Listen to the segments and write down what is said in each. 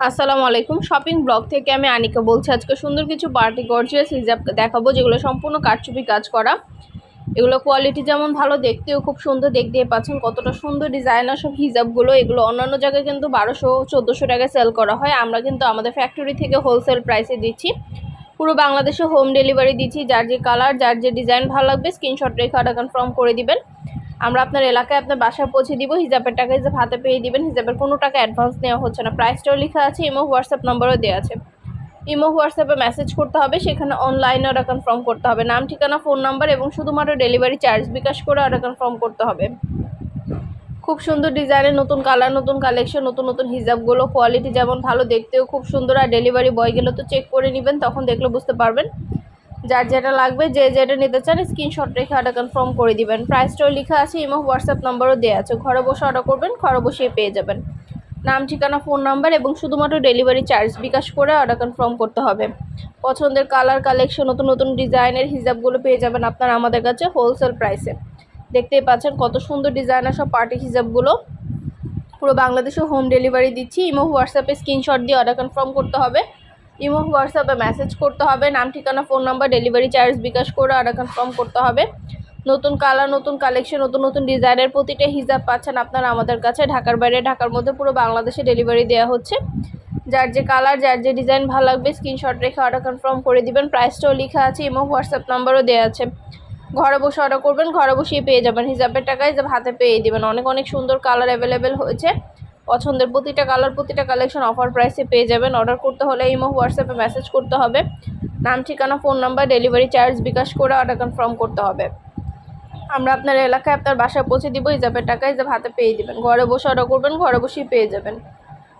আসসালামু আলাইকুম। Shopping blog থেকে আমি আনিকা বলছি। আজকে সুন্দর কিছু পার্টি গর্জিয়াস হিজাব দেখাবো, যেগুলো সম্পূর্ণ কারচুপি কাজ করা। এগুলো কোয়ালিটি যেমন ভালো, দেখতেও খুব সুন্দর। দেখতে পাচ্ছেন কতটা সুন্দর ডিজাইনার সব হিজাবগুলো। এগুলো অন্যান্য জায়গায় কিন্তু বারোশো, চোদ্দোশো টাকায় সেল করা হয়। আমরা কিন্তু আমাদের ফ্যাক্টরি থেকে হোলসেল প্রাইসে দিচ্ছি। পুরো বাংলাদেশে হোম ডেলিভারি দিচ্ছি। যার যে কালার যার যে ডিজাইন ভালো লাগবে স্ক্রিনশট রেখে অর্ডার কনফার্ম করে দিবেন। আমরা আপনার এলাকায় আপনার বাসায় পৌঁছে দিব, হিজাবের টাকা হিসাব হাতে পেয়ে দিবেন, হিজাবের কোনো টাকা অ্যাডভান্স নেওয়া হচ্ছে না। প্রাইসটাও লেখা আছে ইমো হোয়াটসঅ্যাপ নম্বরও দেওয়া আছে। ইমো হোয়াটসঅ্যাপে মেসেজ করতে হবে, সেখানে অনলাইনে অর্ডার কনফার্ম করতে হবে। নাম, ঠিকানা ফোন নাম্বার এবং শুধুমাত্র ডেলিভারি চার্জ বিকাশ করে অর্ডার কনফার্ম করতে হবে। খুব সুন্দর ডিজাইনের নতুন কালার নতুন কালেকশন নতুন নতুন হিজাবগুলো কোয়ালিটি যেমন ভালো, দেখতেও খুব সুন্দর। আর ডেলিভারি বয় গেলে তো চেক করে নেবেন, তখন দেখলে বুঝতে পারবেন। যার যেটা লাগবে, যে যেটা নিতে চান স্ক্রিনশট রেখে অর্ডার কনফার্ম করে দিবেন। প্রাইসটাও লেখা আছে এবং হোয়াটসঅ্যাপ নাম্বারও দেওয়া আছে। ঘরে বসে অর্ডার করবেন, ঘরে বসেই পেয়ে যাবেন। নাম, ঠিকানা ফোন নাম্বার এবং শুধুমাত্র ডেলিভারি চার্জ বিকাশ করে অর্ডার কনফার্ম করতে হবে। পছন্দের কালার কালেকশন নতুন নতুন ডিজাইনের হিজাবগুলো পেয়ে যাবেন আপনারা আমাদের কাছে হোলসেল প্রাইসে দেখতেই পাচ্ছেন কত সুন্দর ডিজাইনার সব পার্টি হিজাবগুলো পুরো বাংলাদেশে হোম ডেলিভারি দিচ্ছি ইমো হোয়াটসঅ্যাপে স্ক্রিনশট দিয়ে অর্ডার কনফার্ম করতে হবে। ইমো হোয়াটসঅ্যাপে মেসেজ করতে হবে, নাম, ঠিকানা phone number delivery charge bKash করে অর্ডার কনফার্ম করতে হবে। নতুন কালার নতুন কালেকশন নতুন নতুন ডিজাইনের প্রতিটা হিজাব পাচ্ছেন আপনারা আমাদের কাছে। ঢাকার বাইরে, ঢাকার মধ্যে পুরো বাংলাদেশে ডেলিভারি দেওয়া হচ্ছে। যার যে কালার যার যে ডিজাইন ভালো লাগবে স্ক্রিনশট রেখে অর্ডার কনফার্ম করে দিবেন। প্রাইসটাও লেখা আছে ইমো হোয়াটসঅ্যাপ নাম্বারও দেওয়া আছে। ঘরে বসে অর্ডার করবেন, ঘরে বসেই পেয়ে যাবেন। হিজাবের টাকায় হিজাব হাতে পেয়ে দেবেন। অনেক অনেক সুন্দর কালার অ্যাভেলেবেল হয়েছে। পছন্দের প্রতিটা কালার, প্রতিটা কালেকশন অফার প্রাইসে পেয়ে যাবেন। অর্ডার করতে হলে ইমো, হোয়াটসঅ্যাপে মেসেজ করতে হবে। নাম, ঠিকানা phone number delivery charge bKash করে অর্ডার কনফার্ম করতে হবে। আমরা আপনার এলাকায় আপনার বাসায় পৌঁছে দিব হিজাবের টাকা হিজাব হাতে পেয়ে দেবেন। ঘরে বসে অর্ডার করবেন, ঘরে বসেই পেয়ে যাবেন।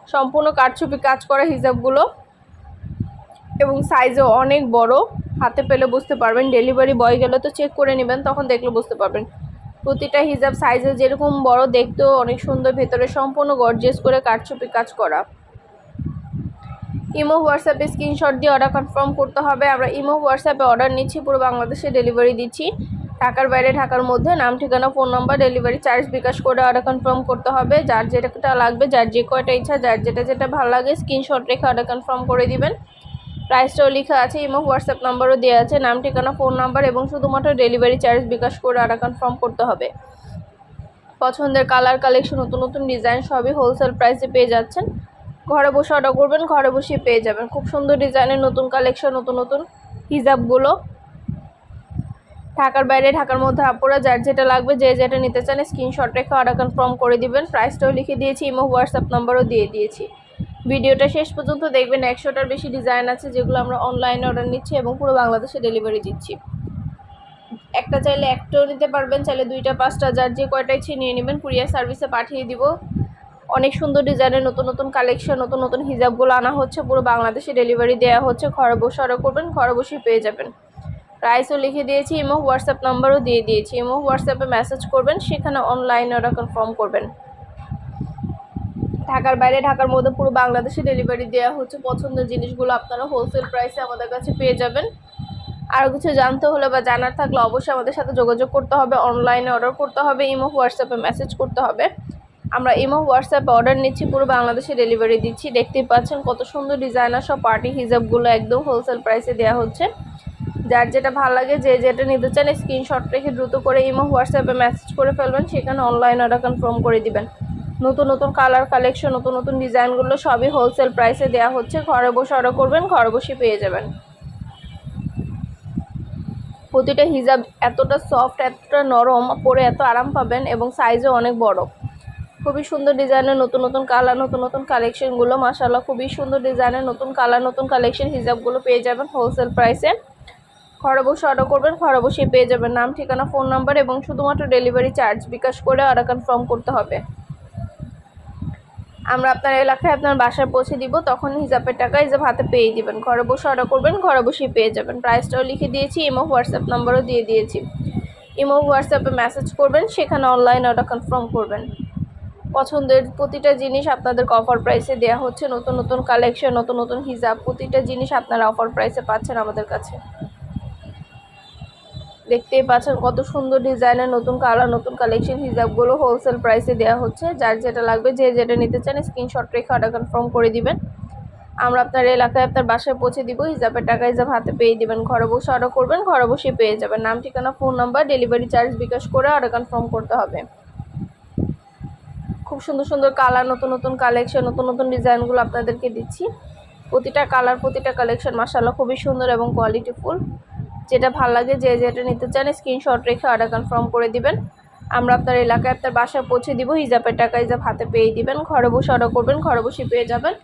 সম্পূর্ণ কাঠছবি কাজ করা হিসাবগুলো এবং সাইজও অনেক বড়। হাতে পেলে বুঝতে পারবেন। ডেলিভারি বয় গেলে তো চেক করে নেবেন, তখন দেখলে বুঝতে পারবেন। প্রতিটা হিজাব সাইজে যেরকম বড়, দেখতেও অনেক সুন্দর। ভেতরে সম্পূর্ণ গর্জেস করে কাঠছবি কাজ করা। ইমো হোয়াটসঅ্যাপে স্ক্রিনশট দিয়ে অর্ডার কনফার্ম করতে হবে। আমরা ইমো হোয়াটসঅ্যাপে অর্ডার নিচ্ছি, পুরো বাংলাদেশে ডেলিভারি দিচ্ছি। ঢাকার বাইরে, ঢাকার মধ্যে, নাম, ঠিকানা phone number delivery charge bKash করে অর্ডার কনফার্ম করতে হবে। যার যেটা লাগবে, যার যে কয়টা ইচ্ছা, যার যেটা যেটা ভালো লাগে স্ক্রিনশট রেখে অর্ডার কনফার্ম করে দিবেন। প্রাইসটাও লেখা আছে ইমো হোয়াটসঅ্যাপ নাম্বারও দেওয়া আছে, নাম, ঠিকানা ফোন নাম্বার এবং শুধুমাত্র ডেলিভারি চার্জ বিকাশ করে অর্ডার কনফার্ম করতে হবে। পছন্দের কালার কালেকশন নতুন নতুন ডিজাইন সবই হোলসেল প্রাইসে পেয়ে যাচ্ছেন। ঘরে বসে অর্ডার করবেন, ঘরে বসেই পেয়ে যাবেন। খুব সুন্দর ডিজাইনের নতুন কালেকশন নতুন নতুন হিজাবগুলো ঢাকার বাইরে, ঢাকার মধ্যে আপুরা যার যেটা লাগবে, যে যেটা নিতে চান স্ক্রিনশট রেখে অর্ডার কনফার্ম করে দিবেন। প্রাইসটাও লিখে দিয়েছি ইমো হোয়াটসঅ্যাপ নাম্বারও দিয়ে দিয়েছি। ভিডিওটা শেষ পর্যন্ত দেখবেন। একশোটার বেশি ডিজাইন আছে যেগুলো আমরা অনলাইনে অর্ডার নিচ্ছি এবং পুরো বাংলাদেশে ডেলিভারি দিচ্ছি। একটা চাইলে একটাও নিতে পারবেন, চাইলে দুইটা, পাঁচটা, যার যে কয়টা ইচ্ছে নিয়ে নেবেন কুরিয়ার সার্ভিসে পাঠিয়ে দিব। অনেক সুন্দর ডিজাইনের নতুন নতুন কালেকশন নতুন নতুন হিজাবগুলো আনা হচ্ছে, পুরো বাংলাদেশে ডেলিভারি দেওয়া হচ্ছে। ঘরে বসে অর্ডার করবেন, ঘরে বসেই পেয়ে যাবেন। প্রাইসও লিখে দিয়েছি ইমো হোয়াটসঅ্যাপ নাম্বারও দিয়ে দিয়েছি। ইমো হোয়াটসঅ্যাপে মেসেজ করবেন, সেখানে অনলাইনে অর্ডার কনফার্ম করবেন। ঢাকার বাইরে, ঢাকার মধ্যে পুরো বাংলাদেশে ডেলিভারি দেওয়া হচ্ছে। পছন্দের জিনিসগুলো আপনারা হোলসেল প্রাইসে আমাদের কাছে পেয়ে যাবেন। আরও কিছু জানতে হলে বা জানার থাকলে অবশ্যই আমাদের সাথে যোগাযোগ করতে হবে। অনলাইনে অর্ডার করতে হবে ইমো হোয়াটসঅ্যাপে মেসেজ করতে হবে। আমরা ইমো হোয়াটসঅ্যাপে অর্ডার নিচ্ছি, পুরো বাংলাদেশে ডেলিভারি দিচ্ছি। দেখতেই পাচ্ছেন কত সুন্দর ডিজাইনার সব পার্টি হিজাবগুলো একদম হোলসেল প্রাইসে দেওয়া হচ্ছে। যার যেটা ভালো লাগে, যে যেটা নিতে চান স্ক্রিনশট রেখে দ্রুত করে ইমো হোয়াটসঅ্যাপে মেসেজ করে ফেলবেন। সেখানে অনলাইন অর্ডার কনফার্ম করে দিবেন। নতুন নতুন কালার কালেকশন নতুন নতুন ডিজাইনগুলো সবই হোলসেল প্রাইসে দেওয়া হচ্ছে। ঘরে বসে অর্ডার করবেন, ঘরে বসে পেয়ে যাবেন। প্রতিটা হিজাব এতটা সফট এতটা নরম, পরে এত আরাম পাবেন এবং সাইজও অনেক বড়। খুবই সুন্দর ডিজাইনের নতুন নতুন কালার নতুন নতুন কালেকশনগুলো মাসাল্লাহ খুবই সুন্দর ডিজাইনের নতুন কালার নতুন কালেকশন হিজাবগুলো পেয়ে যাবেন হোলসেল প্রাইসে ঘরে বসে অর্ডার করবেন, ঘরে বসে পেয়ে যাবেন। নাম, ঠিকানা ফোন নাম্বার এবং শুধুমাত্র ডেলিভারি চার্জ বিকাশ করে অর্ডার কনফার্ম করতে হবে। আমরা আপনার এলাকায় আপনার বাসায় পৌঁছে দিব, তখন হিসাবের টাকা হিসাব হাতে পেয়ে দিবেন। ঘরে বসে অর্ডার করবেন, ঘরে বসেই পেয়ে যাবেন। প্রাইসটাও লিখে দিয়েছি ইমো হোয়াটসঅ্যাপ নাম্বারও দিয়ে দিয়েছি। ইমো হোয়াটসঅ্যাপে মেসেজ করবেন, সেখানে অনলাইন অর্ডার কনফার্ম করবেন। পছন্দের প্রতিটা জিনিস আপনাদেরকে অফার প্রাইসে দেওয়া হচ্ছে। নতুন নতুন কালেকশন নতুন নতুন হিসাব, প্রতিটা জিনিস আপনারা অফার প্রাইসে পাচ্ছেন আমাদের কাছে। দেখতেই পাচ্ছেন কত সুন্দর ডিজাইনের নতুন কালার, নতুন কালেকশন হিজাবগুলো হোলসেল প্রাইসে দেওয়া হচ্ছে। যার যেটা লাগবে, যে যেটা নিতে চান স্ক্রিনশট রেখে অর্ডার কনফার্ম করে দিবেন। আমরা আপনার এলাকায় আপনার বাসায় পৌঁছে দিব হিসাবের টাকা হিসাব হাতে পেয়ে দিবেন। ঘরে বসে অর্ডার করবেন, ঘরে বসে পেয়ে যাবেন। নাম, ঠিকানা phone number delivery charge bKash করে অর্ডার কনফার্ম করতে হবে। খুব সুন্দর সুন্দর কালার, নতুন নতুন কালেকশন নতুন নতুন ডিজাইনগুলো আপনাদেরকে দিচ্ছি। প্রতিটা কালার, প্রতিটা কালেকশন মাসাল্লাহ খুবই সুন্দর এবং কোয়ালিটিফুল যেটা ভালো লাগে, যে যেটা নিতে চান স্ক্রিনশট রেখে অর্ডার কনফার্ম করে দিবেন। আমরা আপনার এলাকায় আপনার বাসায় পৌঁছে দিব, হিজাবের টাকা হিজাব হাতে পেয়ে দিবেন, ঘরে বসে অর্ডার করবেন, ঘরে বসে পেয়ে যাবেন।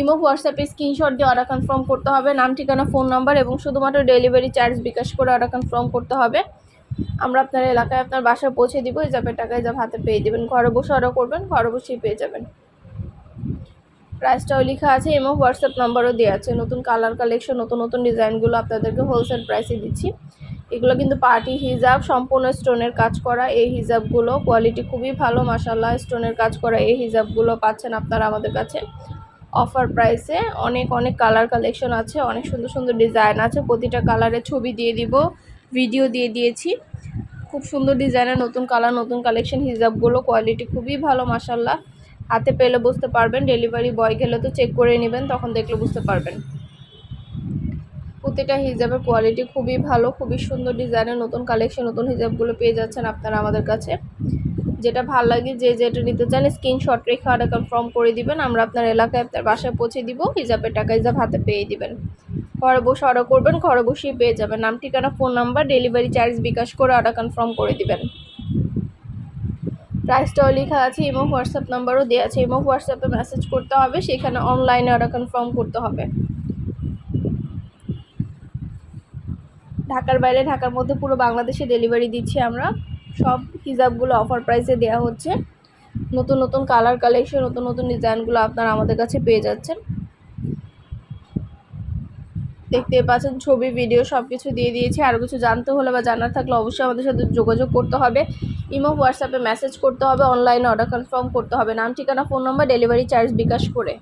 ইমো হোয়াটসঅ্যাপে স্ক্রিনশট দিয়ে অর্ডার কনফার্ম করতে হবে, নাম, ঠিকানা ফোন নাম্বার এবং শুধুমাত্র ডেলিভারি চার্জ বিকাশ করে অর্ডার কনফার্ম করতে হবে। আমরা আপনার এলাকায় আপনার বাসায় পৌঁছে দিব, হিজাবের টাকা হিজাব হাতে পেয়ে দিবেন, ঘরে বসে অর্ডার করবেন, ঘরে বসেই পেয়ে যাবেন। প্রাইসটাও লেখা আছে এবং হোয়াটসঅ্যাপ নাম্বারও দেওয়া আছে। নতুন কালার কালেকশন নতুন নতুন ডিজাইনগুলো আপনাদেরকে হোলসেল প্রাইসে দিচ্ছি। এগুলো কিন্তু পার্টি হিজাব, সম্পূর্ণ স্টোনের কাজ করা এই হিজাবগুলো। কোয়ালিটি খুবই ভালো মাসাল্লাহ স্টোনের কাজ করা এই হিজাবগুলো পাচ্ছেন আপনারা আমাদের কাছে। অফার প্রাইসে অনেক অনেক কালার কালেকশন আছে, অনেক সুন্দর সুন্দর ডিজাইন আছে। প্রতিটা কালারের ছবি দিয়ে দিব ভিডিও দিয়ে দিয়েছি। খুব সুন্দর ডিজাইনের নতুন কালার নতুন কালেকশন হিজাবগুলো। কোয়ালিটি খুবই ভালো মাসাল্লাহ হাতে পেলে বুঝতে পারবেন ডেলিভারি বয় গেলে তো চেক করে নেবেন, তখন দেখলে বুঝতে পারবেন। প্রতিটা হিজাবের কোয়ালিটি খুবই ভালো, খুবই সুন্দর ডিজাইনের নতুন কালেকশন নতুন হিজাবগুলো পেয়ে যাচ্ছেন আপনারা আমাদের কাছে। যেটা ভালো লাগে, যে যেটা নিতে চান স্ক্রিনশট রেখে অর্ডার কনফার্ম করে দিবেন, আমরা আপনার এলাকায় আপনার বাসায় পৌঁছে দিব, হিজাবের টাকা হিজাব হাতে পেয়ে দিবেন। ঘরে বসে অর্ডার করবেন, ঘরে বসেই পেয়ে যাবেন। নাম, ঠিকানা phone number delivery charge bKash করে অর্ডার কনফার্ম করে দিবেন। প্রাইসটাও লেখা আছে, এবং হোয়াটসঅ্যাপ নাম্বারও দেওয়া আছে, এবং হোয়াটসঅ্যাপে মেসেজ করতে হবে, সেখানে অনলাইনে অর্ডার কনফার্ম করতে হবে। ঢাকার বাইরে, ঢাকার মধ্যে পুরো বাংলাদেশে ডেলিভারি দিচ্ছি আমরা। সব হিজাবগুলো অফার প্রাইসে দেওয়া হচ্ছে। নতুন নতুন কালার কালেকশন নতুন নতুন ডিজাইনগুলো আপনারা আমাদের কাছে পেয়ে যাচ্ছেন। দেখতে পাচ্ছেন, ছবি ভিডিও সব কিছু দিয়ে দিয়েছি। আরও কিছু জানতে হলে বা জানার থাকলে অবশ্যই আমাদের সাথে যোগাযোগ করতে হবে। ইমো, হোয়াটসঅ্যাপে মেসেজ করতে হবে অনলাইনে অর্ডার কনফার্ম করতে হবে। নাম, ঠিকানা phone number delivery charge bKash করে।